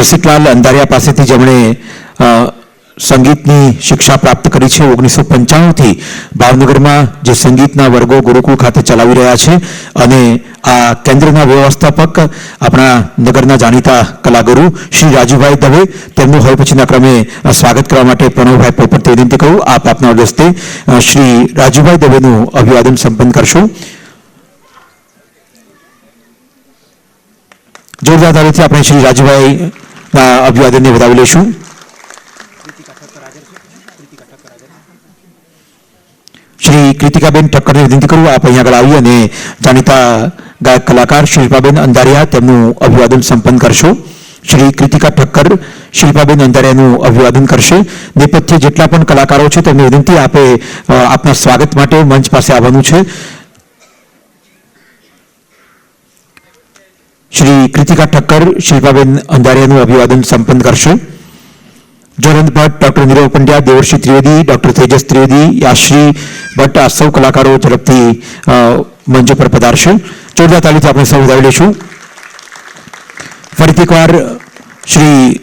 રસિકલાલ અંધારિયા પાસેથી જેમણે સંગીતની શિક્ષા પ્રાપ્ત કરી છે, ઓગણીસો પંચાણુંથી ભાવનગરમાં જે સંગીતના વર્ગો ગુરુકુળ ખાતે ચલાવી રહ્યા છે અને આ કેન્દ્રના વ્યવસ્થાપક આપણા નગરના જાણીતા કલાગુરુ શ્રી રાજુભાઈ દવે, તેમનું હવે પછીના ક્રમે સ્વાગત કરવા માટે પ્રણવભાઈ પોપટથી વિનંતી કરું. આપ આપના હસ્તે શ્રી રાજુભાઈ દવેનું અભિવાદન સંપન્ન કરશો. જોરદાર આપણે શ્રી રાજુભાઈના અભિવાદનને વધાવી લઈશું. શ્રી કૃતિકાબેન ઠક્કરને વિનંતી કરું, આપ અહીંયા આગળ આવી અને જાણીતા ગાયક કલાકાર શિલ્પાબેન અંધારિયા તેમનું અભિવાદન સંપન્ન કરશો. શ્રી કૃતિકા ઠક્કર શિલ્પાબેન અંધારિયાનું અભિવાદન કરશે. નેપથ્ય જેટલા પણ કલાકારો છે, તેમને વિનંતી, આપે આપના સ્વાગત માટે મંચ પાસે આવવાનું છે. શ્રી કૃતિકા ઠક્કર, શિલ્પાબેન અંધારિયાનું અભિવાદન સંપન્ન કરશે. જ્વલંત ભટ્ટ, ડોક્ટર નીરવ પંડ્યા, દેવર્ષિ ત્રિવેદી, ડોક્ટર તેજસ ત્રિવેદી, યાશ્રી ભટ્ટ આ સૌ કલાકારો ઝડપથી મંચ પર પધારશે. જોરદાર તાલીથી આપણે સૌ વધાવી લઈશું. ફરીથી એકવાર શ્રી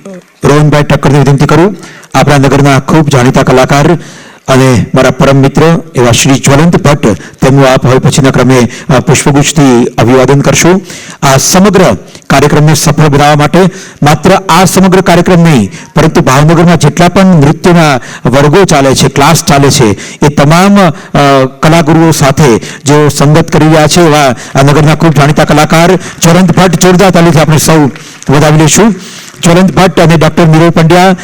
રોહનભાઈ ઠક્કરને વિનંતી કરું. આપણા નગરના ખૂબ જાણીતા કલાકાર અને મારા પરમ મિત્ર એવા શ્રી જ્વલંત ભટ્ટ, તેમનું આપ હવે પછીના ક્રમે પુષ્પગુચ્છથી અભિવાદન કરશો. આ સમગ્ર કાર્યક્રમને સફળ બનાવવા માટે માત્ર આ સમગ્ર કાર્યક્રમ નહીં, પરંતુ ભાવનગરમાં જેટલા પણ નૃત્યના વર્ગો ચાલે છે, ક્લાસ ચાલે છે, એ તમામ કલાગુરુઓ સાથે જેઓ સંગત કરી રહ્યા છે, એવા નગરના ખૂબ જાણીતા કલાકાર જ્વલંત ભટ્ટ જોરદાર તાલીથી આપણે સૌ વધાવી લઈશું. જ્વલંત ભટ્ટ અને ડોક્ટર નીરવ પંડ્યા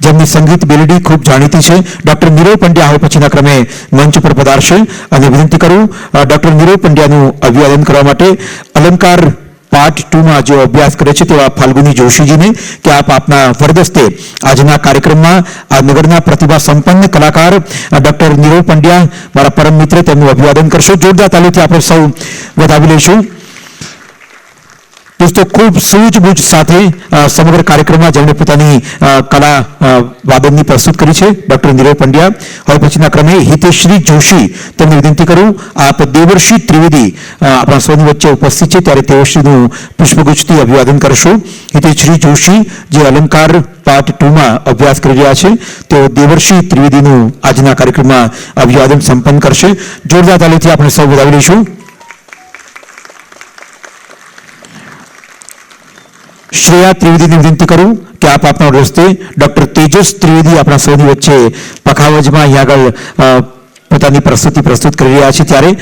જેમની સંગીત બેલડી ખૂબ જાણીતી છે. ડોક્ટર નીરવ પંડ્યા હવે પછીના ક્રમે મંચ પર પધારશે અને વિનંતી કરું ડોક્ટર નીરવ પંડ્યાનું અભિવાદન કરવા માટે અલંકાર પાર્ટ ટુમાં જેઓ અભ્યાસ કરે છે તેવા ફાલ્ગુની જોશીજીને કે આપ આપના વરદસ્તે આજના કાર્યક્રમમાં આ નગરના પ્રતિભા સંપન્ન કલાકાર ડોક્ટર નીરવ પંડ્યા, મારા પરમ મિત્ર તેમનું અભિવાદન કરશો. જોરદાર તાલીથી આપણે સૌ વધાવી લઈશું. દોસ્તો, ખૂબ સૂઝબૂઝ સાથે સમગ્ર કાર્યક્રમમાં જેમણે પોતાની કલા વાદનની પ્રસ્તુત કરી છે, ડોક્ટર નીરવ પંડ્યા. હવે પછીના ક્રમે હિતેશ્રી જોશી. તેમને વિનંતી કરું, આપ દેવર્ષિ ત્રિવેદી આપણા સૌની વચ્ચે ઉપસ્થિત છે, ત્યારે તેઓશ્રીનું પુષ્પગુચ્છથી અભિવાદન કરશો. હિતેશ્રી જોશી, જે અલંકાર પાર્ટ ટુમાં અભ્યાસ કરી રહ્યા છે, તેઓ દેવર્ષિ ત્રિવેદીનું આજના કાર્યક્રમમાં અભિવાદન સંપન્ન કરશે. જોરદાર તાલીથી આપણે સૌ વધાવી લઈશું. શ્રેયા ત્રિવેદીને વિનંતી કરું કે આપ આપના રસ્તે ડોક્ટર તેજસ ત્રિવેદી આપણા સૌની વચ્ચે પખાવજમાં અહીં આગળ પોતાની પ્રસ્તુતિ પ્રસ્તુત કરી રહ્યા છે ત્યારે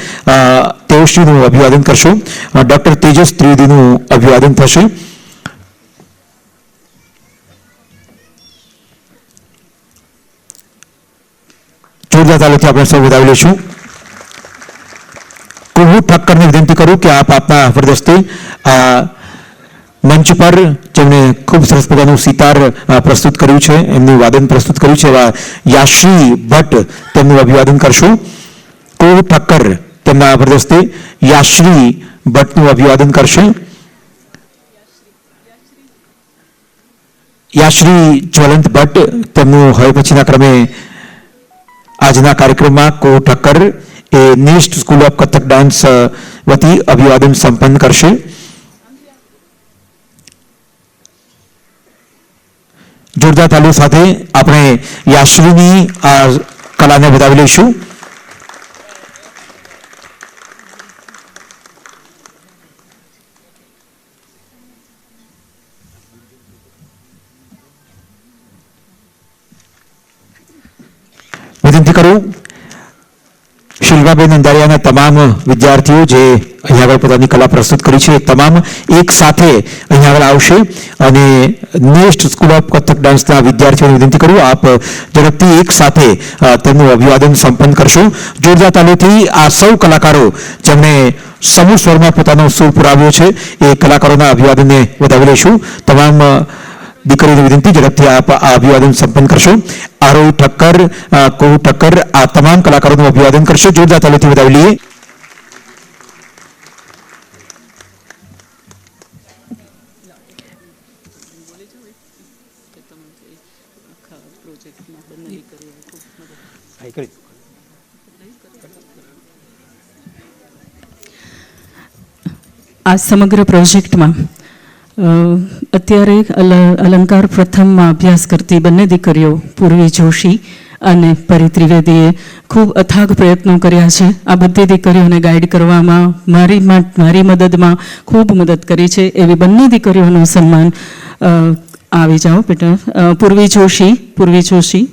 તેઓશ્રીનું અભિવાદન કરશો. ડોક્ટર તેજસ ત્રિવેદીનું અભિવાદન થશે. જોરદાર તાલીથી આપણે સૌ વધાવી લઈશું. કુહુ ઠક્કરને વિનંતી કરું કે આપ આપના વરદસ્તે આ મંચ પર જેમણે ખૂબ સરસ પ્રકારનું સિતાર પ્રસ્તુત કર્યું છે, એમનું વાદન પ્રસ્તુત કર્યું છે એવા યાશ્રી ભટ્ટ તેમનું અભિવાદન કરશું. કો ઠક્કર તેમના પ્રદસ્તે યાશ્રી ભટ્ટનું અભિવાદન કરશે. યાશ્રી જ્વલંત ભટ્ટ તેમનું હવે પછીના ક્રમે આજના કાર્યક્રમમાં કો ઠક્કર એ nest school of Kathak dance વતી અભિવાદન સંપન્ન કરશે. જોરદાર તાલુ સાથે આપણે યાશ્રીની આ કલાને બતાવી લઈશું. વિનંતી કરું, શિલ્પાબેન અંધારિયાના તમામ વિદ્યાર્થીઓ જે અહીંયા આગળ પોતાની કલા પ્રસ્તુત કરી છે તમામ એક સાથે અહીંયા આગળ આવશે અને નેક્સ્ટ સ્કૂલ ઓફ કથક ડાન્સના વિદ્યાર્થીઓને વિનંતી કરું, આપ ઝડપથી એક સાથે તેમનું અભિવાદન સંપન્ન કરશો. જોરદાર તાલીથી આ સૌ કલાકારો જેમણે સમૂહ સ્વરમાં પોતાનો સુર પુરાવ્યો છે, એ કલાકારોના અભિવાદનને વધાવી લઈશું. તમામ દીકરીની વિનંતી, ઝડપથી આપ આ અભિવાદન સંપન્ન કરશો. આરોહી ઠક્કર કોહુ ઠક્કર, આ તમામ કલાકારોનું અભિવાદન કરશો. જોરદાર તાલીથી વધાવી લઈએ. આ સમગ્ર પ્રોજેક્ટમાં અત્યારે અલ- અલંકાર પ્રથમમાં અભ્યાસ કરતી બંને દીકરીઓ પૂર્વી જોશી અને પરી ત્રિવેદીએ ખૂબ અથાગ પ્રયત્નો કર્યા છે. આ બધી દીકરીઓને ગાઈડ કરવામાં મારી મારી મદદમાં ખૂબ મદદ કરી છે. એવી બંને દીકરીઓનું સન્માન આવી જાઓ બેટા. પૂર્વી જોશી પૂર્વી જોશી.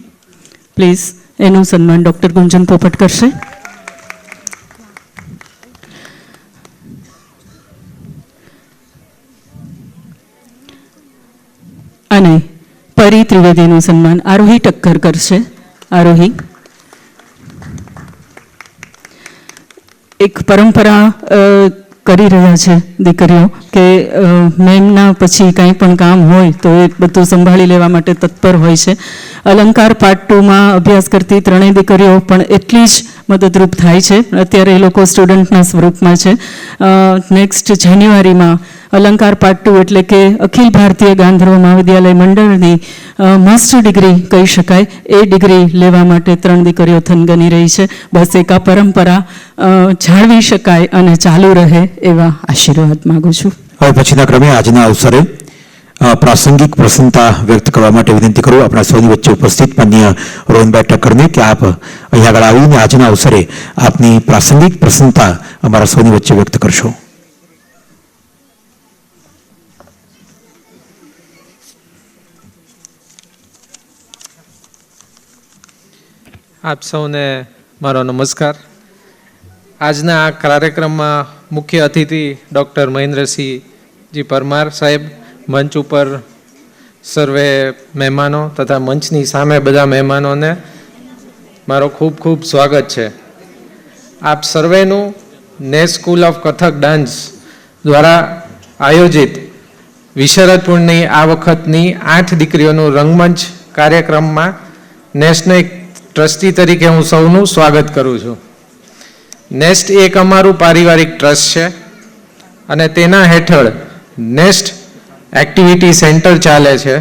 પ્લીઝ એનું સન્માન ડૉક્ટર ગુંજન પોપટ કરશે. અને પરી ત્રિવેદીનું સન્માન આરોહી ટક્કર કરશે. આરોહી. એક પરંપરા કરી રહ્યા છે દીકરીઓ કે મેમના પછી કાંઈ પણ કામ હોય તો એ બધું સંભાળી લેવા માટે તત્પર હોય છે. અલંકાર પાર્ટ ટુમાં અભ્યાસ કરતી ત્રણેય દીકરીઓ પણ એટલી જ મદદરૂપ થાય છે. અત્યારે એ લોકો સ્ટુડન્ટના સ્વરૂપમાં છે. નેક્સ્ટ જાન્યુઆરીમાં અલંકાર પાર્ટ ટુ એટલે કે અખિલ ભારતીય ગાંધર્વ મહાવિદ્યાલય મંડળની માસ્ટર ડિગ્રી કહી શકાય. એ ડિગ્રી લેવા માટે ત્રણ દીકરીઓ થનગની રહી છે. બસ એક આ પરંપરા જાળવી શકાય અને ચાલુ રહે એવા આશીર્વાદ માગું છું. હવે પછીના ક્રમે આજના અવસરે પ્રાસંગિક પ્રસન્નતા વ્યક્ત કરવા માટે વિનંતી કરું. આપણા સૌની વચ્ચે ઉપસ્થિત માન્ય રોહનભાઈ ઠક્કરને કે આપ અહીંયા આગળ આવીને આજના અવસરે આપની પ્રાસંગિક પ્રસન્નતા અમારા સૌની વચ્ચે વ્યક્ત કરશો. આપ સૌને મારો નમસ્કાર. આજના આ કાર્યક્રમમાં મુખ્ય અતિથિ ડૉક્ટર મહેન્દ્રસિંહજી પરમાર સાહેબ, મંચ ઉપર સર્વે મહેમાનો તથા મંચની સામે બધા મહેમાનોને મારો ખૂબ ખૂબ સ્વાગત છે. આપ સર્વેનું ને સ્કૂલ ઓફ કથક ડાન્સ દ્વારા આયોજિત વિશરદપુરની આ વખતની આઠ દીકરીઓનું રંગમંચ કાર્યક્રમમાં નેશનલ ટ્રસ્ટી તરીકે હું સૌનું સ્વાગત કરું છું. નેસ્ટ એક અમારું પારિવારિક ટ્રસ્ટ છે અને તેના હેઠળ નેસ્ટ એક્ટિવિટી સેન્ટર ચાલે છે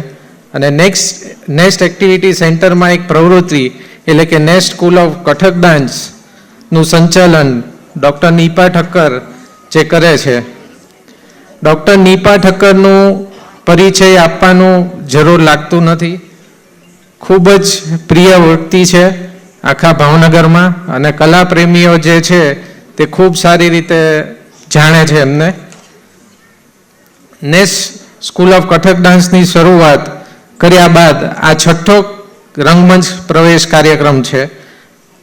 અને નેક્સ્ટ નેસ્ટ એક્ટિવિટી સેન્ટરમાં એક પ્રવૃત્તિ એટલે કે નેસ્ટ સ્કૂલ ઓફ કથક ડાન્સનું સંચાલન ડૉક્ટર નીપા ઠક્કર જે કરે છે. ડૉક્ટર નીપા ઠક્કરનું પરિચય આપવાનું જરૂર લાગતું નથી. ખૂબ જ પ્રિય વ્યક્તિ છે આખા ભાવનગરમાં અને કલા પ્રેમીઓ જે છે તે ખૂબ સારી રીતે જાણે છે એમને. નેસ સ્કૂલ ઓફ કથક ડાન્સની શરૂઆત કર્યા બાદ આ છઠ્ઠો રંગમંચ પ્રવેશ કાર્યક્રમ છે.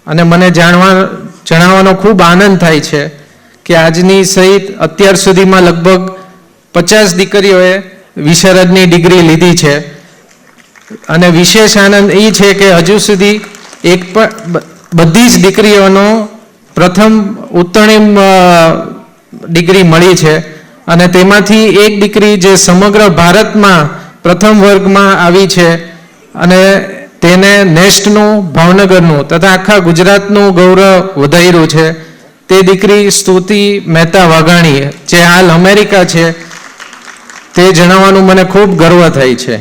અને મને જાણવા, જણાવવાનો ખૂબ આનંદ થાય છે કે આજની સહિત અત્યાર સુધીમાં લગભગ પચાસ દીકરીઓએ વિશારદની ડિગ્રી લીધી છે. અને વિશેષ આનંદ એ છે કે હજુ સુધી એક પણ બધી જ દીકરીઓનો પ્રથમ ઉત્તણીમ ડિગ્રી મળી છે અને તેમાંથી એક દીકરી જે સમગ્ર ભારતમાં પ્રથમ વર્ગમાં આવી છે અને તેને નેસ્ટનું, ભાવનગરનું તથા આખા ગુજરાતનું ગૌરવ વધાર્યું છે. તે દીકરી સ્તુતિ મહેતા વાઘાણી જે હાલ અમેરિકા છે, તે જણાવવાનું મને ખૂબ ગર્વ થાય છે.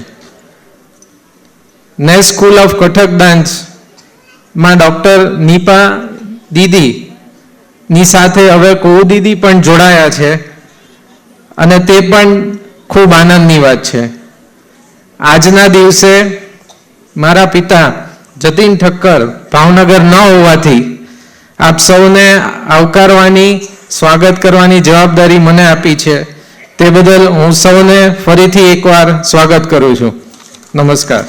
ને સ્કૂલ ઓફ કથક ડાન્સમાં ડૉક્ટર નીપા દીદી ની સાથે હવે કુ દીદી પણ જોડાયા છે અને તે પણ ખૂબ આનંદની વાત છે. આજના દિવસે મારા પિતા જતીન ઠક્કર ભાવનગર ન હોવાથી આપ સૌને આવકારવાની, સ્વાગત કરવાની જવાબદારી મને આપી છે. તે બદલ હું સૌને ફરીથી એકવાર સ્વાગત કરું છું. નમસ્કાર.